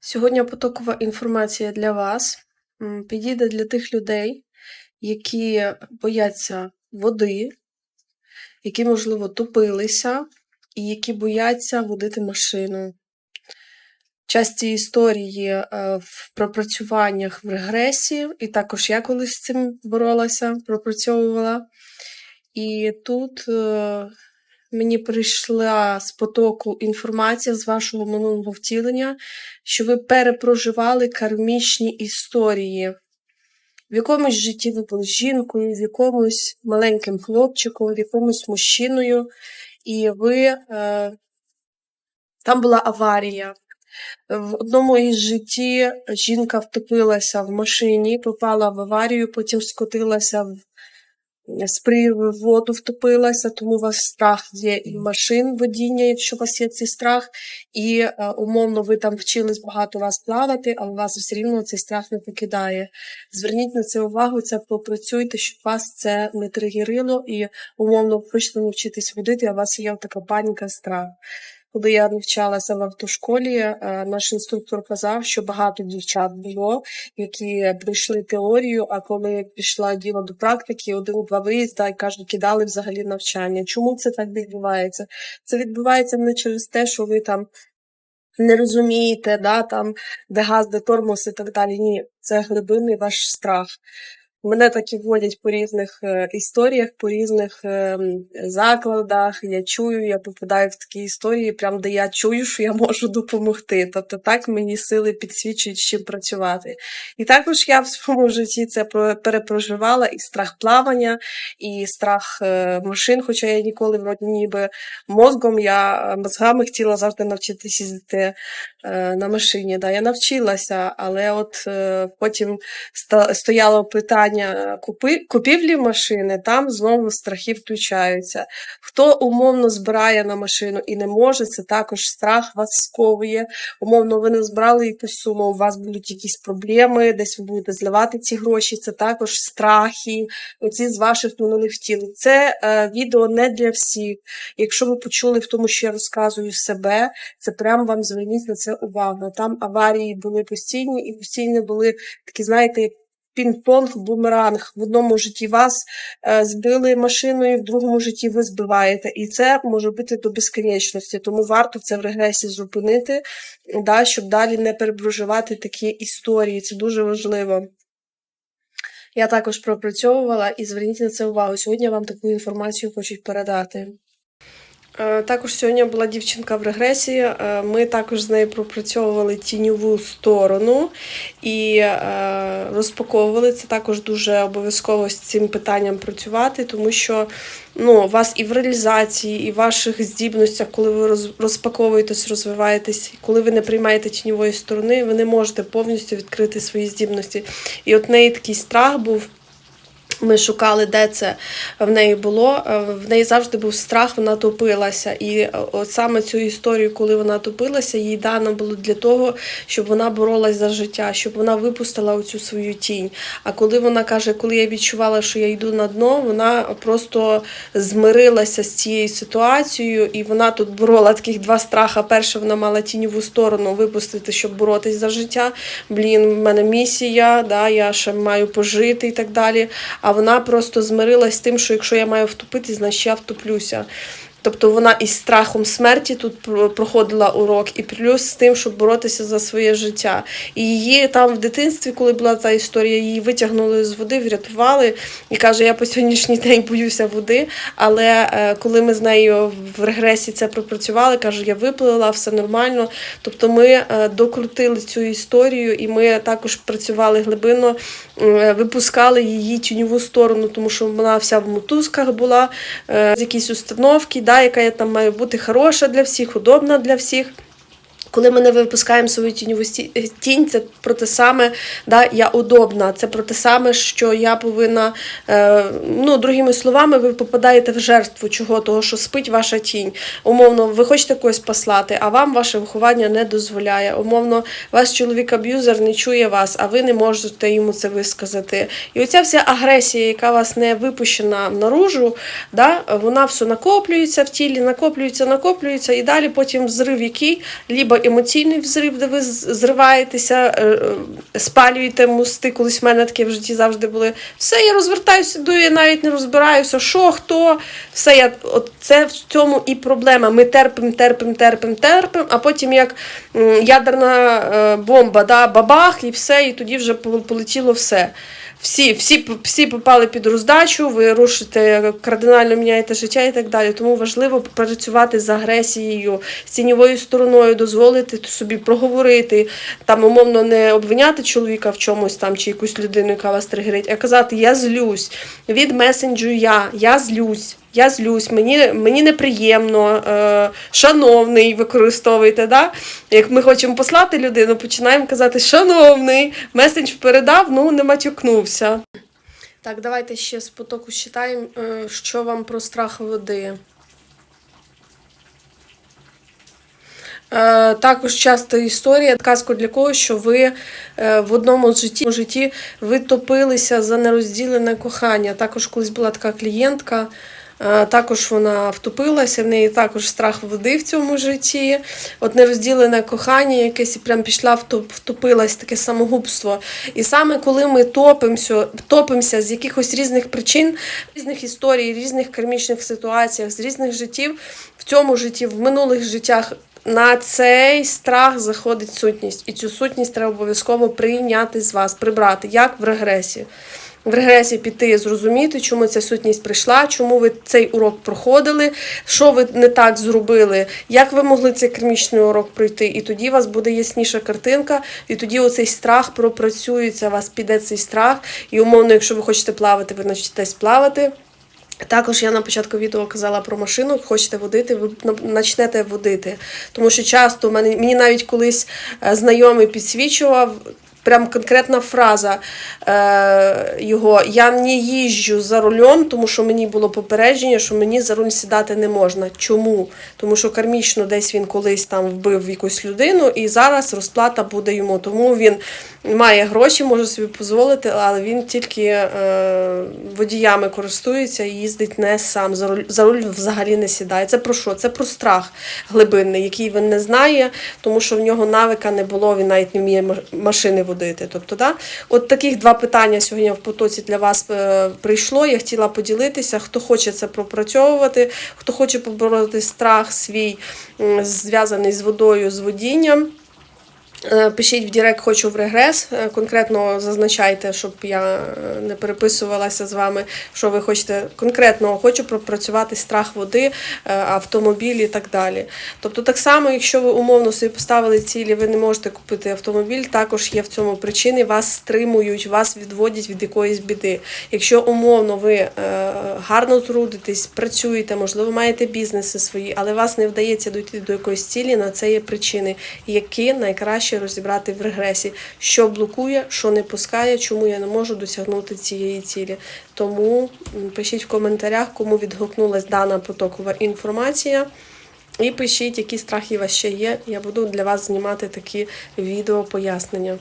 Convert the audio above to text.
Сьогодні потокова інформація для вас підійде для тих людей, які бояться води, які, можливо, топилися, і які бояться водити машину. Часті історії е, в пропрацюваннях в регресі, і також я колись з цим боролася, пропрацьовувала. І тут е, мені прийшла з потоку інформація з вашого минулого втілення, що ви перепроживали кармічні історії. В якомусь житті ви були жінкою, в якомусь маленьким хлопчиком, в якомусь мужчиною, і ви е, там була аварія. В одному із житті жінка втопилася в машині, попала в аварію, потім скотилася в з приливу в воду втопилася, тому у вас страх є і машин водіння, якщо у вас є цей страх, і е, умовно ви там вчились багато раз плавати, але вас все рівно цей страх не покидає. Зверніть на це увагу, це попрацюйте, щоб вас це не тригерило, і умовно хочете навчитись водити, а у вас є така паніка, страх. Коли я навчалася в автошколі, е, наш інструктор казав, що багато дівчат було, які пройшли теорію, а коли пішла діло до практики, один-два виїзда і каже, кидали взагалі навчання. Чому це так відбувається? Це відбувається не через те, що ви там не розумієте, да, там, де газ, де тормоз і так далі. Ні, це глибинний ваш страх. Мене так і вводять по різних е, історіях, по різних е, закладах. Я чую, я попадаю в такі історії, прям де я чую, що я можу допомогти. Тобто так мені сили підсвічують, чим працювати. І також я в своєму житті це перепроживала і страх плавання, і страх е, машин, хоча я ніколи вроді ніби мозгом, я мозгами хотіла завжди навчитися їздити на машині. Да, я навчилася, але от е, потім стояло питання купівлі машини, там знову страхи включаються. Хто умовно збирає на машину і не може, це також страх вас сковує. Умовно, ви не збирали якусь суму, у вас будуть якісь проблеми, десь ви будете зливати ці гроші, це також страхи, оці з ваших минулих тіл. Це е, відео не для всіх. Якщо ви почули в тому, що я розказую себе, це прям вам зверніть на це увагу. Там аварії були постійні і постійно були такі, знаєте, пінг-понг, бумеранг. В одному житті вас е, збили машиною, в другому житті ви збиваєте. І це може бути до безконечності. Тому варто це в регресі зупинити, да, щоб далі не переброживати такі історії. Це дуже важливо. Я також пропрацьовувала і зверніть на це увагу. Сьогодні я вам таку інформацію хочу передати. Е, Також сьогодні була дівчинка в регресії. Е, Ми також з нею пропрацьовували тіньову сторону і е, розпаковували. Це також дуже обов'язково з цим питанням працювати, тому що ну, вас і в реалізації, і в ваших здібностях, коли ви роз- розпаковуєтесь, розвиваєтесь, коли ви не приймаєте тіньової сторони, ви не можете повністю відкрити свої здібності. І от неї такий страх був. Ми шукали, де це в неї було. Е, В неї завжди був страх, вона топилася. І е, от саме цю історію, коли вона топилася, їй дано було для того, щоб вона боролась за життя, щоб вона випустила оцю свою тінь. А коли вона каже, коли я відчувала, що я йду на дно, вона просто змирилася з цією ситуацією, і вона тут борола таких два страха. Перше, вона мала тіньову сторону випустити, щоб боротись за життя. Блін, в мене місія, да, я ще маю пожити і так далі. А вона просто змирилась з тим, що якщо я маю втупитись, значить я втоплюся. Тобто вона із страхом смерті тут проходила урок, і плюс з тим, щоб боротися за своє життя. І її там в дитинстві, коли була та історія, її витягнули з води, врятували. І каже, я по сьогоднішній день боюся води. Але е, коли ми з нею в регресі це пропрацювали, каже, я виплила, все нормально. Тобто ми е, докрутили цю історію, і ми також працювали глибинно, е, випускали її тіньову сторону, тому що вона вся в мотузках була, з якісь установки, да, я там має бути хороша для всіх, удобна для всіх. Коли ми не випускаємо свою тіньову тінь, це про те саме, да, я удобна, це про те саме, що я повинна, е, ну, другими словами, ви попадаєте в жертву чого, того, що спить ваша тінь. Умовно, ви хочете когось послати, а вам ваше виховання не дозволяє. Умовно, ваш чоловік-аб'юзер не чує вас, а ви не можете йому це висказати. І оця вся агресія, яка вас не випущена наружу, да, вона все накоплюється в тілі, накоплюється, накоплюється, і далі потім зрив який, либо емоційний взрив, де ви зриваєтеся, е, е, спалюєте мости. Колись в мене таке в житті завжди були. Все, я розвертаюся, йду, я навіть не розбираюся, що, хто. Все, я, от це в цьому і проблема. Ми терпимо, терпимо, терпимо, терпимо, а потім як ядерна е, бомба, да, бабах, і все, і тоді вже полетіло все. Всі, всі, всі попали під роздачу, ви рушите, кардинально міняєте життя і так далі. Тому важливо працювати з агресією, з тіньовою стороною, дозволити собі проговорити, там умовно не обвиняти чоловіка в чомусь там чи якусь людину, яка вас тригерить, а казати Я злюсь. Від месенджу я, я злюсь. Я злюсь, мені, мені неприємно, е, шановний, використовуйте. Да? Як ми хочемо послати людину, починаємо казати шановний, месендж передав, ну не матюкнувся. Так, давайте ще з потоку считаємо, е, що вам про страх води. Е, Також часто історія, казка для когось, що ви е, в одному житті, житті ви топилися за нерозділене кохання. Також колись була така клієнтка, також вона втопилася, в неї також страх води в цьому житті. От нерозділене кохання якесь і прям пішла, втоп- втопилась, таке самогубство. І саме коли ми топимося, топимося з якихось різних причин, різних історій, різних кармічних ситуаціях, з різних життів, в цьому житті, в минулих життях. На цей страх заходить сутність, і цю сутність треба обов'язково прийняти з вас, прибрати, як в регресі. В регресі піти, зрозуміти, чому ця сутність прийшла, чому ви цей урок проходили, що ви не так зробили, як ви могли цей кармічний урок пройти. І тоді у вас буде ясніша картинка, і тоді оцей страх пропрацюється, у вас піде цей страх. І умовно, якщо ви хочете плавати, ви навчитесь плавати. Також я на початку відео казала про машину, хочете водити, ви почнете водити. Тому що часто мені навіть колись е, знайомий підсвічував. Прям конкретна фраза е, його: я не їжджу за рулем, тому що мені було попередження, що мені за руль сідати не можна. Чому? Тому що кармічно десь він колись там вбив якусь людину, і зараз розплата буде йому. Тому він має гроші, може собі дозволити, але він тільки е, водіями користується і їздить не сам. За руль, за руль взагалі не сідає. Це про що? Це про страх глибинний, який він не знає, тому що в нього навика не було, він навіть не вміє машини водити. Тобто, да? от таких два питання сьогодні в потоці для вас е, прийшло. Я хотіла поділитися. Хто хоче це пропрацьовувати, хто хоче побороти страх свій, зв'язаний з водою, з водінням. Е, Пишіть в Директ хочу в регрес. Е, Конкретно зазначайте, щоб я е, не переписувалася з вами, що ви хочете. Конкретно хочу пропрацювати страх води, автомобіль і так далі. Тобто, так само, якщо ви умовно собі поставили цілі, ви не можете купити автомобіль, також є в цьому причини, вас стримують, вас відводять від якоїсь біди. Якщо умовно ви гарно трудитесь, працюєте, можливо, маєте бізнеси свої, але вас не вдається дойти до якоїсь цілі, на це є причини, які найкраще розібрати в регресі, що блокує, що не пускає, чому я не можу досягнути цієї цілі. Тому пишіть в коментарях, кому відгукнулась дана потокова інформація. І пишіть, які страхи у вас ще є. Я буду для вас знімати такі відео пояснення.